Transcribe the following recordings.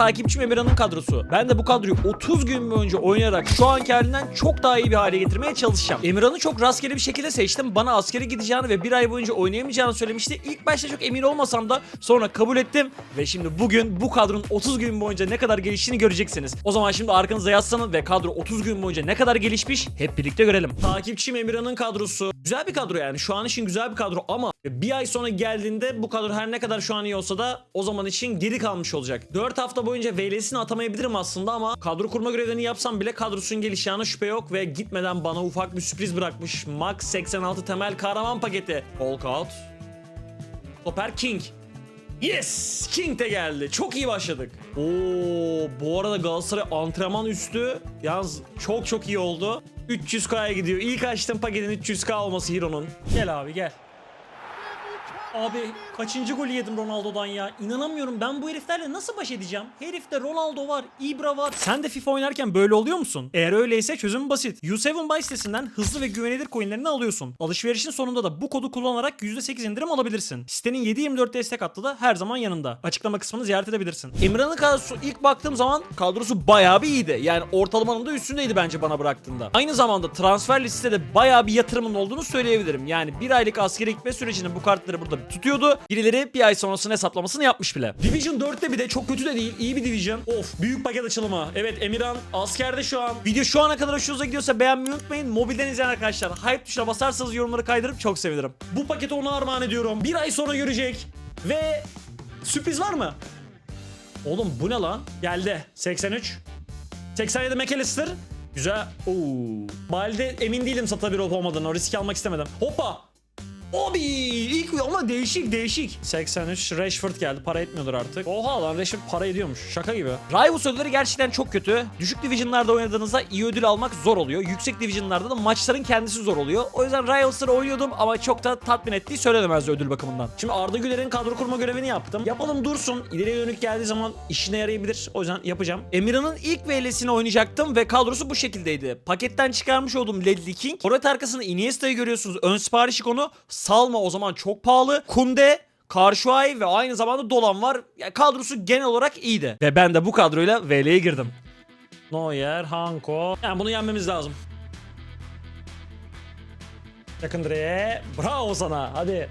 takipçim Emirhan'ın kadrosu. Ben de bu kadroyu 30 gün boyunca oynayarak şu anki halinden çok daha iyi bir hale getirmeye çalışacağım. Emirhan'ı çok rastgele bir şekilde seçtim. Bana askere gideceğini ve bir ay boyunca oynayamayacağını söylemişti. İlk başta çok emin olmasam da sonra kabul ettim. Ve şimdi bugün bu kadronun 30 gün boyunca ne kadar geliştiğini göreceksiniz. O zaman şimdi arkanıza yazsanız ve kadro 30 gün boyunca ne kadar gelişmiş hep birlikte görelim. Takipçim Emirhan'ın kadrosu. Güzel bir kadro yani. Şu an için güzel bir kadro ama bir ay sonra geldiğinde bu kadro her ne kadar şu an iyi olsa da o zaman için geri kalmış olacak. 4 hafta boyunca VL'sini atamayabilirim aslında ama kadro kurma görevlerini yapsam bile kadrosunun gelişeceğine şüphe yok ve gitmeden bana ufak bir sürpriz bırakmış. Max 86 temel kahraman paketi. Walkout. Topper King. Yes! King de geldi. Çok iyi başladık. Oo, bu arada Galatasaray antrenman üstü. Yalnız çok çok iyi oldu. 300k'ya gidiyor. İlk açtığım paketin 300k olması Hero'nun. Gel abi gel. Abi kaçıncı golü yedim Ronaldo'dan ya? İnanamıyorum ben bu heriflerle nasıl baş edeceğim? Herifte Ronaldo var, Ibra var. Sen de FIFA oynarken böyle oluyor musun? Eğer öyleyse çözüm basit. U7 Buy sitesinden hızlı ve güvenilir coinlerini alıyorsun. Alışverişin sonunda da bu kodu kullanarak %8 indirim alabilirsin. Sitenin 7.24 destek hattı da her zaman yanında. Açıklama kısmını ziyaret edebilirsin. Emran'ın kadrosu ilk baktığım zaman kadrosu bayağı bir iyiydi. Yani ortalamanın da üstündeydi bence bana bıraktığında. Aynı zamanda transfer listede bayağı bir yatırımın olduğunu söyleyebilirim. Yani bir aylık askere gitme sürecinde bu kartları burada tutuyordu. Birileri bir ay sonrasının hesaplamasını yapmış bile. Division 4'te bir de çok kötü de değil. iyi bir Division. Of büyük paket açılımı. Evet Emirhan askerde şu an. Video şu ana kadar hoşunuza gidiyorsa beğenmeyi unutmayın. Mobilden izleyen arkadaşlar hype tuşuna basarsanız yorumları kaydırıp çok sevinirim. Bu paketi ona armağan ediyorum. Bir ay sonra görecek. Ve sürpriz var mı? Oğlum bu ne lan? Geldi. 83. 87 McAllister. Güzel. Oo. Balde emin değilim satabilir olup olmadığını. O riski almak istemedim. Hoppa. Abi ilk ama değişik değişik. 83 Rashford geldi. Para etmiyordur artık. Oha lan Rashford para ediyormuş. Şaka gibi. Rivals ödülleri gerçekten çok kötü. Düşük divisionlarda oynadığınızda iyi ödül almak zor oluyor. Yüksek divisionlarda da maçların kendisi zor oluyor. O yüzden Rivals'ları oynuyordum ama çok da tatmin ettiği söylenemez ödül bakımından. Şimdi Arda Güler'in kadro kurma görevini yaptım. Yapalım dursun. İleriye dönük geldiği zaman işine yarayabilir. O yüzden yapacağım. Emirhan'ın ilk VL'sini oynayacaktım ve kadrosu bu şekildeydi. Paketten çıkarmış olduğum Ledley King. Forvet arkasında Iniesta'yı görüyorsunuz. Ön sipariş ikonu. Salma o zaman çok pahalı. Kunde Karşuay ve aynı zamanda Dolan var. Ya kadrosu genel olarak iyiydi. Ve ben de bu kadroyla VL'ye girdim. Neuer, Hanko. Yani bunu yenmemiz lazım. Yakın direğe. Bravo sana. Hadi.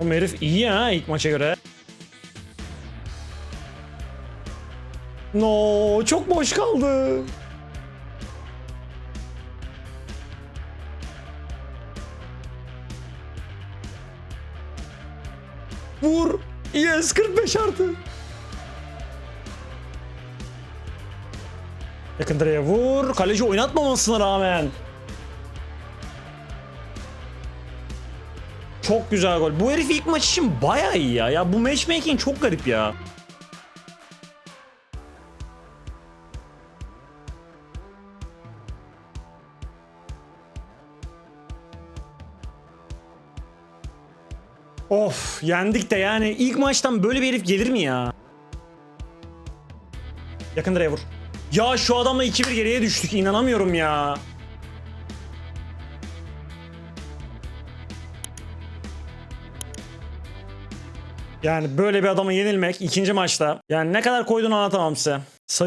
O herif iyi ha ilk maça göre. No, çok boş kaldı. Vur. Yes 45 artı. Yakın direğe vur. Kaleci oynatmamasına rağmen. Çok güzel gol. Bu herif ilk maç için baya iyi ya. Ya bu matchmaking çok garip ya. Yendik de yani ilk maçtan böyle bir herif gelir mi ya? Yakın direğe vur. Ya şu adamla 2-1 geriye düştük inanamıyorum ya. Yani böyle bir adama yenilmek ikinci maçta. Yani ne kadar koyduğunu anlatamam size.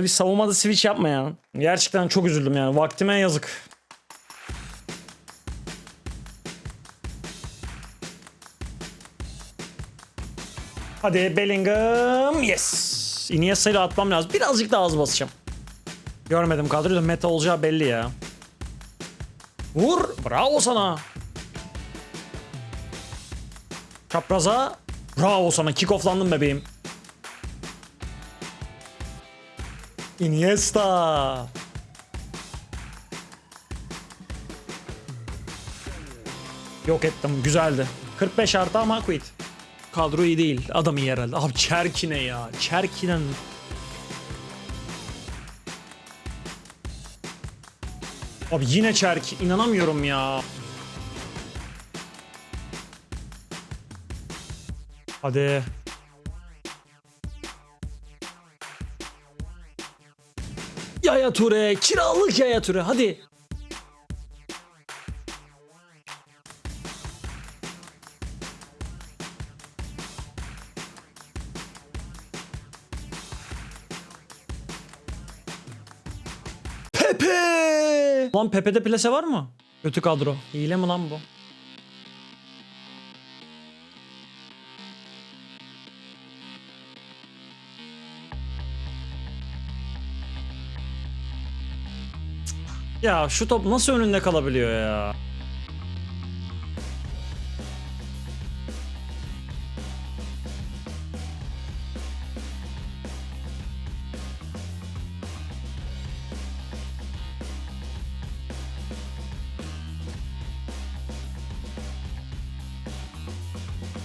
Savunmada switch yapma ya. Gerçekten çok üzüldüm yani. Vaktime yazık. Hadi Bellingham. Yes. Iniesta'yla atmam lazım. Birazcık daha az basacağım. Görmedim kadroyu da meta olacağı belli ya. Vur. Bravo sana. Çapraza. Bravo sana. Kick off'landım bebeğim. Iniesta. Yok ettim. Güzeldi. 45 artı ama quit. Kadro iyi değil. Adam iyi herhalde. Abi Çerkine ya. Çerkinen. Abi yine Çerk. İnanamıyorum ya. Hadi. Yaya Ture. Kiralık Yaya Ture. Hadi. Pepe! Lan Pepe'de plase var mı? Kötü kadro. Hile mi lan bu? Ya şu top nasıl önünde kalabiliyor ya?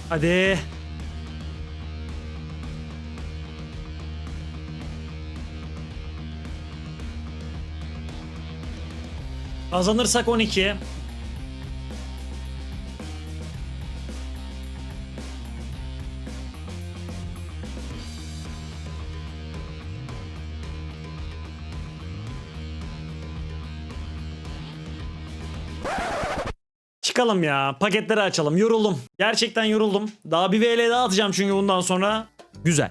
Hadi. Kazanırsak 12. Çıkalım ya. Paketleri açalım. Yoruldum. Gerçekten yoruldum. Daha bir VL daha atacağım çünkü bundan sonra. Güzel.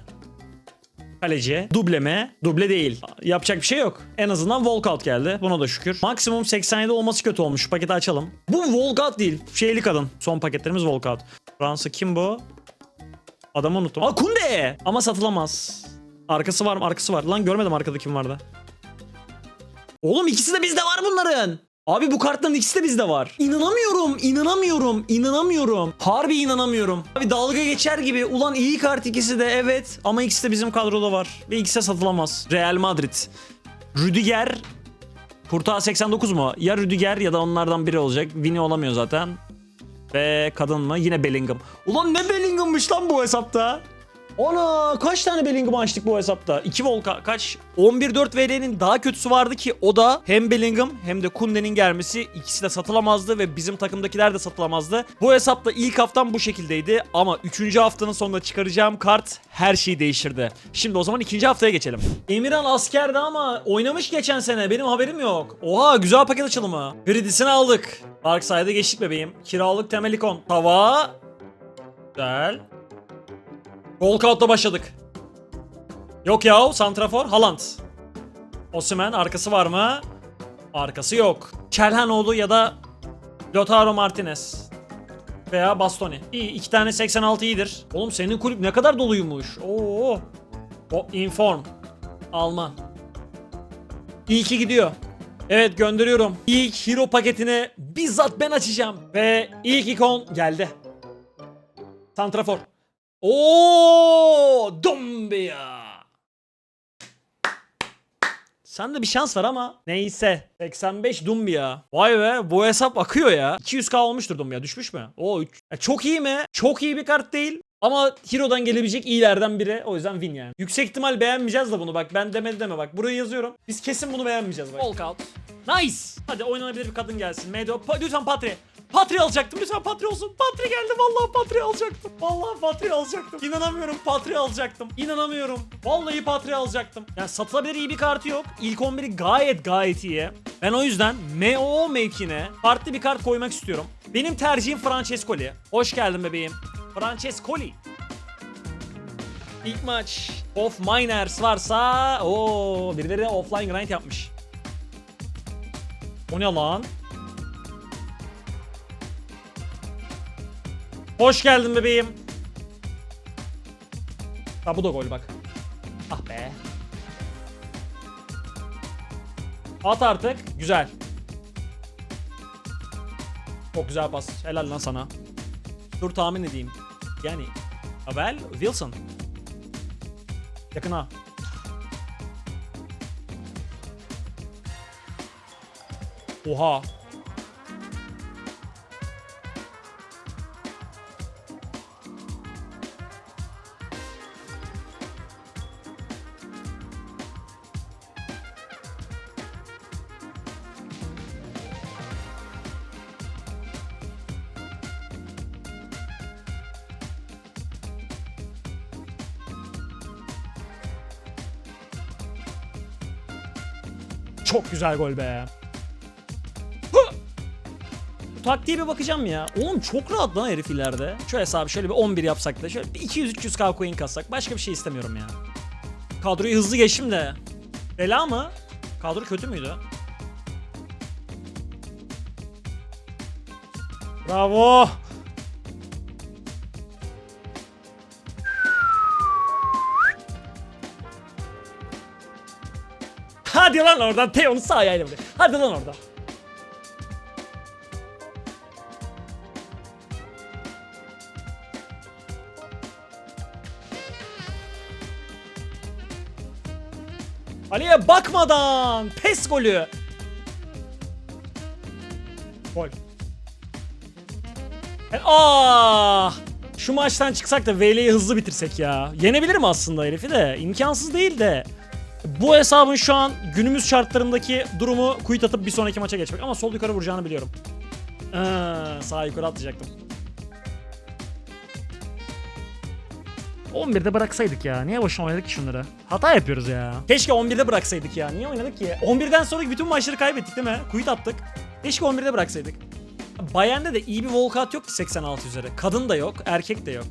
Kaleci. Dubleme. Duble değil. Yapacak bir şey yok. En azından walkout geldi. Buna da şükür. Maksimum 87 olması kötü olmuş. Paketi açalım. Bu walkout değil. Şeyli kadın. Son paketlerimiz walkout. Fransa kim bu? Adamı unuttum. Aa Kunde! Ama satılamaz. Arkası var mı? Arkası var. Lan görmedim arkada kim vardı. Oğlum ikisi de bizde var bunların. Abi bu kartların ikisi de bizde var. İnanamıyorum, inanamıyorum, inanamıyorum. Harbi inanamıyorum. Abi dalga geçer gibi. Ulan iyi kart ikisi de evet. Ama ikisi de bizim kadroda var. Ve ikisi de satılamaz. Real Madrid. Rüdiger. Kurtağı 89 mu? Ya Rüdiger ya da onlardan biri olacak. Vini olamıyor zaten. Ve kadın mı? Yine Bellingham. Ulan ne Bellingham'mış lan bu hesapta? Ana kaç tane Bellingham açtık bu hesapta? 2 volka kaç? 11-4 VL'nin daha kötüsü vardı ki o da hem Bellingham hem de Kunde'nin gelmesi ikisi de satılamazdı ve bizim takımdakiler de satılamazdı. Bu hesapta ilk haftam bu şekildeydi ama 3. haftanın sonunda çıkaracağım kart her şeyi değiştirdi. Şimdi o zaman ikinci haftaya geçelim. Emirhan askerdi ama oynamış geçen sene benim haberim yok. Oha güzel paket açılımı. Gridisini aldık. Darkside'a geçtik bebeğim. Kiralık temel ikon. Tava. Güzel. Walkout'la başladık. Yok ya Santrafor Haaland. Osimhen arkası var mı? Arkası yok. Çelhanoğlu ya da Lautaro Martinez. Veya Bastoni. İyi iki tane 86 iyidir. Oğlum senin kulüp ne kadar doluymuş. Oo. O inform. Alman. İyi ki gidiyor. Evet gönderiyorum. İlk hero paketini bizzat ben açacağım. Ve ilk ikon geldi. Santrafor. Oo, Dombia. Sende bir şans var ama neyse. 85 Dumbia. Vay be bu hesap akıyor ya. 200k olmuştur Dumbia düşmüş mü? Ya çok iyi mi? Çok iyi bir kart değil. Ama Hero'dan gelebilecek iyilerden biri. O yüzden win yani. Yüksek ihtimal beğenmeyeceğiz de bunu bak. Ben demedi deme bak. Burayı yazıyorum. Biz kesin bunu beğenmeyeceğiz bak. Walkout. Nice. Hadi oynanabilir bir kadın gelsin. Medo. Pa- lütfen Patri. Patri alacaktım. Lütfen Patri olsun. Patri geldi. Vallahi Patri alacaktım. Vallahi Patri alacaktım. İnanamıyorum Patri alacaktım. İnanamıyorum. Vallahi Patri alacaktım. Yani satılabilir iyi bir kartı yok. İlk 11'i gayet gayet iyi. Ben o yüzden MO mevkine farklı bir kart koymak istiyorum. Benim tercihim Francescoli. Hoş geldin bebeğim. Francescoli. İlk maç Off Miners varsa o birileri offline grind yapmış. O ne lan? Hoş geldin bebeğim. Ha bu da gol bak. Ah be. At artık. Güzel. Çok güzel pas. Helal lan sana. Dur tahmin edeyim. Yani Abel Wilson. Yakına. Oha. Çok güzel gol be. Bu taktiğe bir bakacağım ya. Oğlum çok rahat lan herif ileride. Şu hesabı şöyle bir 11 yapsak da şöyle bir 200-300k coin kassak. Başka bir şey istemiyorum ya. Kadroyu hızlı geçim de. Bela mı? Kadro kötü müydü? Bravo. Hadi lan oradan Teon'u sağ ayağıyla vuruyor. Hadi lan oradan. Ali'ye bakmadan pes golü. Gol. E- Ah! Şu maçtan çıksak da VL'yi hızlı bitirsek ya. Yenebilirim aslında herifi de. İmkansız değil de. Bu hesabın şu an günümüz şartlarındaki durumu kuyut atıp bir sonraki maça geçmek. Ama sol yukarı vuracağını biliyorum. Aa, sağ yukarı atlayacaktım. 11'de bıraksaydık ya. Niye boşuna oynadık ki şunları? Hata yapıyoruz ya. Keşke 11'de bıraksaydık ya. Niye oynadık ki? 11'den sonraki bütün maçları kaybettik değil mi? Kuyut attık. Keşke 11'de bıraksaydık. Bayern'de de iyi bir volkat yok ki 86 üzeri. Kadın da yok, erkek de yok.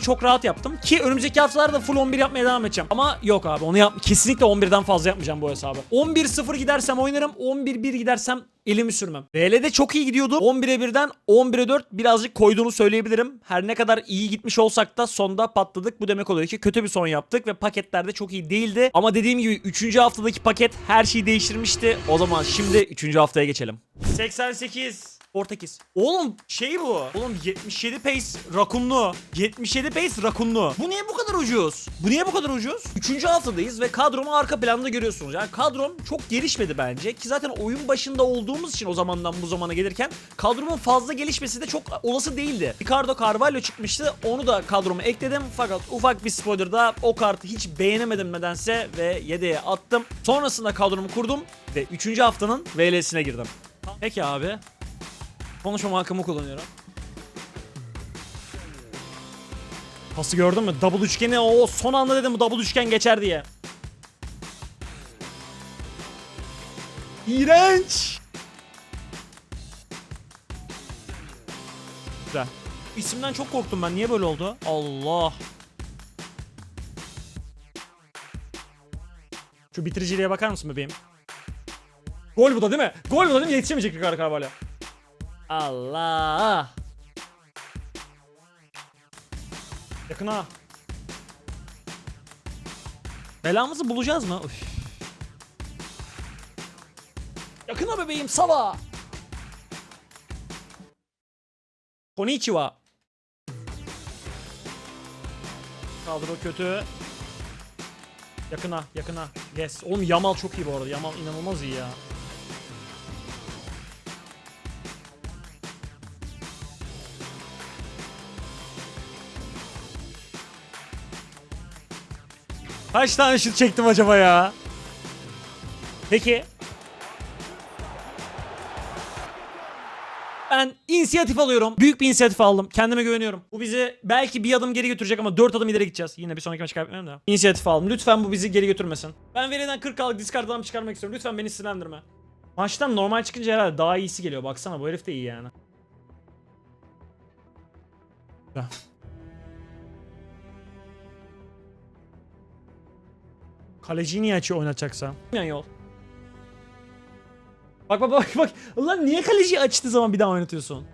Çok rahat yaptım ki önümüzdeki haftalarda full 11 yapmaya devam edeceğim. Ama yok abi onu yap kesinlikle 11'den fazla yapmayacağım bu hesabı. 11-0 gidersem oynarım, 11-1 gidersem elimi sürmem. VL'de çok iyi gidiyordu. 11'e 1'den 11'e 4 birazcık koyduğunu söyleyebilirim. Her ne kadar iyi gitmiş olsak da sonda patladık. Bu demek oluyor ki kötü bir son yaptık ve paketlerde çok iyi değildi. Ama dediğim gibi 3. haftadaki paket her şeyi değiştirmişti. O zaman şimdi 3. haftaya geçelim. 88 Portekiz. Oğlum şey bu. Oğlum 77 pace rakunlu. 77 pace rakunlu. Bu niye bu kadar ucuz? Bu niye bu kadar ucuz? Üçüncü haftadayız ve kadromu arka planda görüyorsunuz. Yani kadrom çok gelişmedi bence. Ki zaten oyun başında olduğumuz için o zamandan bu zamana gelirken kadromun fazla gelişmesi de çok olası değildi. Ricardo Carvalho çıkmıştı. Onu da kadroma ekledim. Fakat ufak bir spoilerda o kartı hiç beğenemedim nedense ve yedeğe attım. Sonrasında kadromu kurdum ve 3. haftanın VL'sine girdim. Peki abi. Konuşmama hakkımı kullanıyorum. Pası gördün mü? Double üçgeni o son anda dedim bu double üçgen geçer diye. İğrenç. Güzel. İsimden çok korktum ben. Niye böyle oldu? Allah. Şu bitiriciliğe bakar mısın bebeğim? Gol bu da değil mi? Gol bu da değil mi? Yetişemeyecek Ricardo Carvalho. Allah. Yakına. Belamızı bulacağız mı? Üf. Yakına bebeğim Sava. Konnichiwa. Kadro kötü. Yakına, yakına. Yes. Oğlum Yamal çok iyi bu arada. Yamal inanılmaz iyi ya. Kaç tane şut çektim acaba ya? Peki. Ben inisiyatif alıyorum. Büyük bir inisiyatif aldım. Kendime güveniyorum. Bu bizi belki bir adım geri götürecek ama 4 adım ileri gideceğiz. Yine bir sonraki maçı kaybetmem de. İnisiyatif aldım. Lütfen bu bizi geri götürmesin. Ben veriden 40 kalık discard adam çıkarmak istiyorum. Lütfen beni sinirlendirme. Maçtan normal çıkınca herhalde daha iyisi geliyor. Baksana bu herif de iyi yani. Kaleciyi niye açıyor oynatacaksa? Yan yol. Bak bak bak bak. Ulan niye kaleciyi açtığı zaman bir daha oynatıyorsun?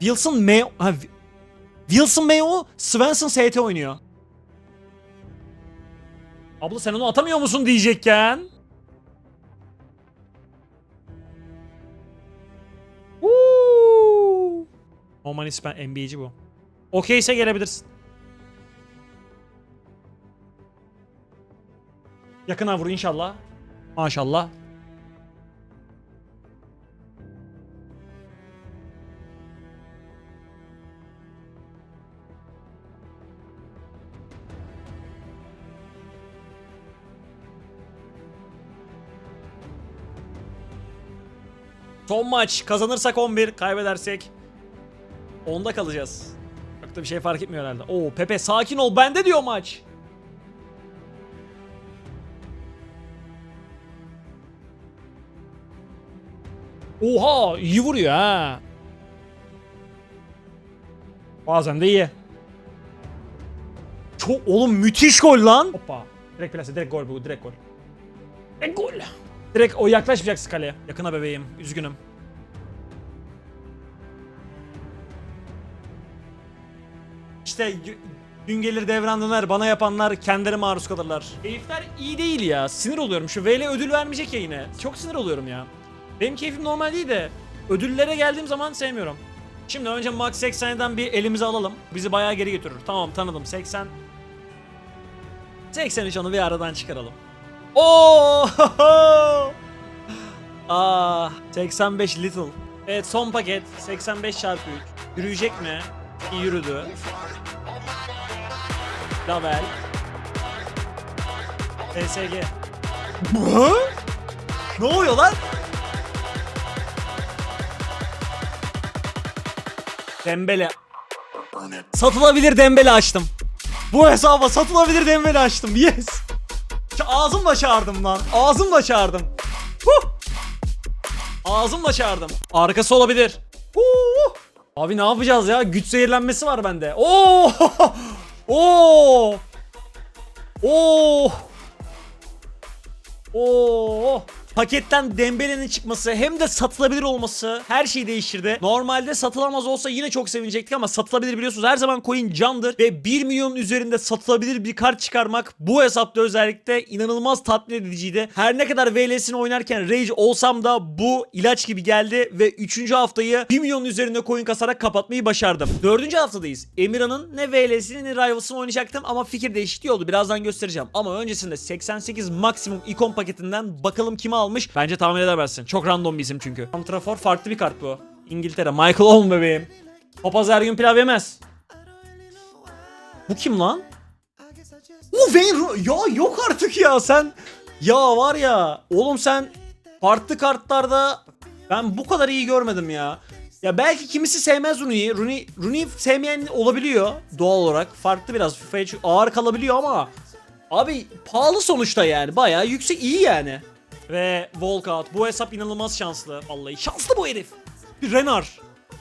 Wilson Mayo... Ha, Wi- Wilson Mayo Svensson ST oynuyor. Abla sen onu atamıyor musun diyecekken. Woo! Oman İspen NBA'ci bu. Okeyse gelebilirsin. Yakına vur inşallah. Maşallah. Son maç. Kazanırsak 11, kaybedersek 10'da kalacağız. Çok da bir şey fark etmiyor herhalde. Oo Pepe sakin ol bende diyor maç. Oha iyi vuruyor ha. Bazen de iyi. Çok oğlum müthiş gol lan. Hoppa. Direkt plase direkt gol bu direkt gol. Direkt gol. Direkt o yaklaşmayacaksın kaleye. Yakına bebeğim. Üzgünüm. İşte gün gelir devran döner bana yapanlar kendileri maruz kalırlar. Keyifler iyi değil ya. Sinir oluyorum. Şu VL ödül vermeyecek ya yine. Çok sinir oluyorum ya. Benim keyfim normal değil de ödüllere geldiğim zaman sevmiyorum. Şimdi önce Max 80'den bir elimize alalım. Bizi bayağı geri götürür. Tamam tanıdım 80. 83 onu bir aradan çıkaralım. Oo! Ah, 85 little. Evet son paket 85 çarpı 3. Yürüyecek mi? İyi yürüdü. Lavel. PSG. Ne oluyor lan? Dembele. Satılabilir Dembele açtım. Bu hesaba satılabilir Dembele açtım. Yes. Ağzımla çağırdım lan. Ağzımla çağırdım. Huh. Ağzımla çağırdım. Arkası olabilir. Huh. Abi ne yapacağız ya? Güç zehirlenmesi var bende. Oo! Oo! Oo! Oo! Paketten Dembele'nin çıkması hem de satılabilir olması her şeyi değiştirdi. Normalde satılamaz olsa yine çok sevinecektik ama satılabilir biliyorsunuz. Her zaman coin candır ve 1 milyon üzerinde satılabilir bir kart çıkarmak bu hesapta özellikle inanılmaz tatmin ediciydi. Her ne kadar VL'sini oynarken Rage olsam da bu ilaç gibi geldi ve 3. haftayı 1 milyon üzerinde coin kasarak kapatmayı başardım. 4. haftadayız. Emirhan'ın ne VL'sini ne Rivals'ını oynayacaktım ama fikir değişikliği oldu. Birazdan göstereceğim. Ama öncesinde 88 maksimum ikon paketinden bakalım kimi almış. Bence tahmin edemezsin. Çok random bir isim çünkü. Santrafor farklı bir kart bu. İngiltere. Michael Owen bebeğim. Papaz her gün pilav yemez. Bu kim lan? O Wayne Ru- Ya yok artık ya sen. Ya var ya. Oğlum sen farklı kartlarda ben bu kadar iyi görmedim ya. Ya belki kimisi sevmez Rooney'i. Rooney, Rooney sevmeyen olabiliyor doğal olarak. Farklı biraz FIFA'ya ağır kalabiliyor ama abi pahalı sonuçta yani. Bayağı yüksek iyi yani. Ve Volkout. Bu hesap inanılmaz şanslı. Vallahi şanslı bu herif. Bir Renard.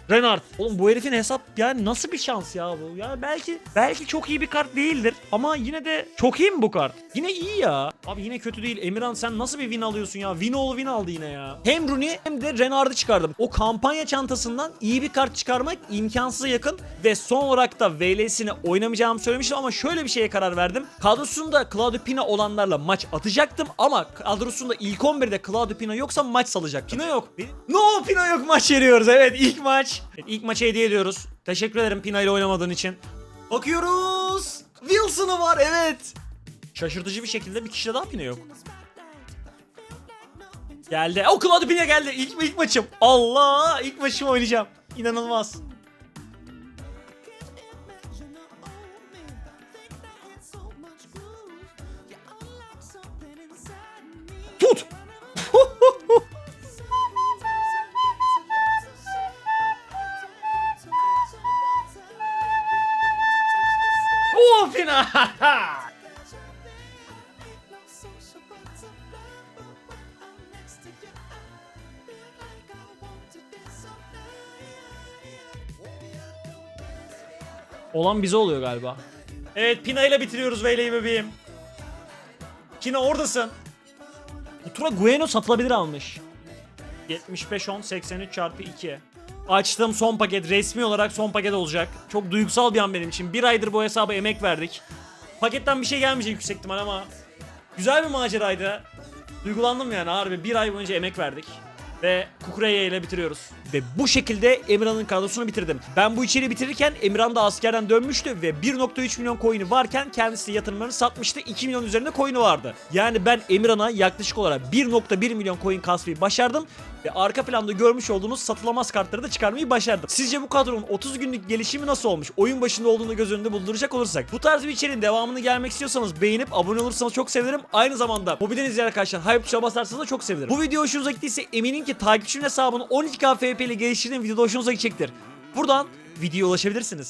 Renard. Oğlum bu herifin hesap yani nasıl bir şans ya bu? Ya belki belki çok iyi bir kart değildir ama yine de çok iyi mi bu kart? Yine iyi ya. Abi yine kötü değil. Emirhan sen nasıl bir win alıyorsun ya? Win oğlu win aldı yine ya. Hem Rooney hem de Renard'ı çıkardım. O kampanya çantasından iyi bir kart çıkarmak imkansıza yakın ve son olarak da VL'sini oynamayacağımı söylemiştim ama şöyle bir şeye karar verdim. Kadrosunda Claudio Pina olanlarla maç atacaktım ama kadrosunda ilk 11'de Claudio Pina yoksa maç salacak. Pina yok. No Pina yok maç veriyoruz. Evet ilk maç. Evet, ilk maçı hediye ediyoruz. Teşekkür ederim Pina ile oynamadığın için. Bakıyoruz. Wilson'ı var evet. Şaşırtıcı bir şekilde bir kişide daha Pina yok. Geldi. O Claudio Pina geldi. İlk, ilk maçım. Allah ilk maçımı oynayacağım. İnanılmaz. Tut. Oo Pina. Olan bize oluyor galiba. Evet Pina ile bitiriyoruz Veyle'yi bebeğim. Pina oradasın. Bu tura Gueno satılabilir almış. 75 10 83 çarpı 2. Açtım son paket resmi olarak son paket olacak. Çok duygusal bir an benim için. Bir aydır bu hesaba emek verdik. Paketten bir şey gelmeyecek yüksek ihtimal ama güzel bir maceraydı. Duygulandım yani harbi bir ay boyunca emek verdik. Ve Kukureya ile bitiriyoruz. Ve bu şekilde Emirhan'ın kadrosunu bitirdim. Ben bu içeriği bitirirken Emirhan da askerden dönmüştü ve 1.3 milyon coin'i varken kendisi yatırımlarını satmıştı. 2 milyon üzerinde coin'i vardı. Yani ben Emirhan'a yaklaşık olarak 1.1 milyon coin kasmayı başardım. Ve arka planda görmüş olduğunuz satılamaz kartları da çıkarmayı başardım. Sizce bu kadronun 30 günlük gelişimi nasıl olmuş? Oyun başında olduğunu göz önünde bulunduracak olursak. Bu tarz bir içeriğin devamını gelmek istiyorsanız beğenip abone olursanız çok sevinirim. Aynı zamanda mobilden izleyen arkadaşlar hype tuşuna basarsanız da çok sevinirim. Bu video hoşunuza gittiyse eminim ki takipçimin hesabını 12k FP ile geliştirdiğim videoda hoşunuza gidecektir. Buradan videoya ulaşabilirsiniz.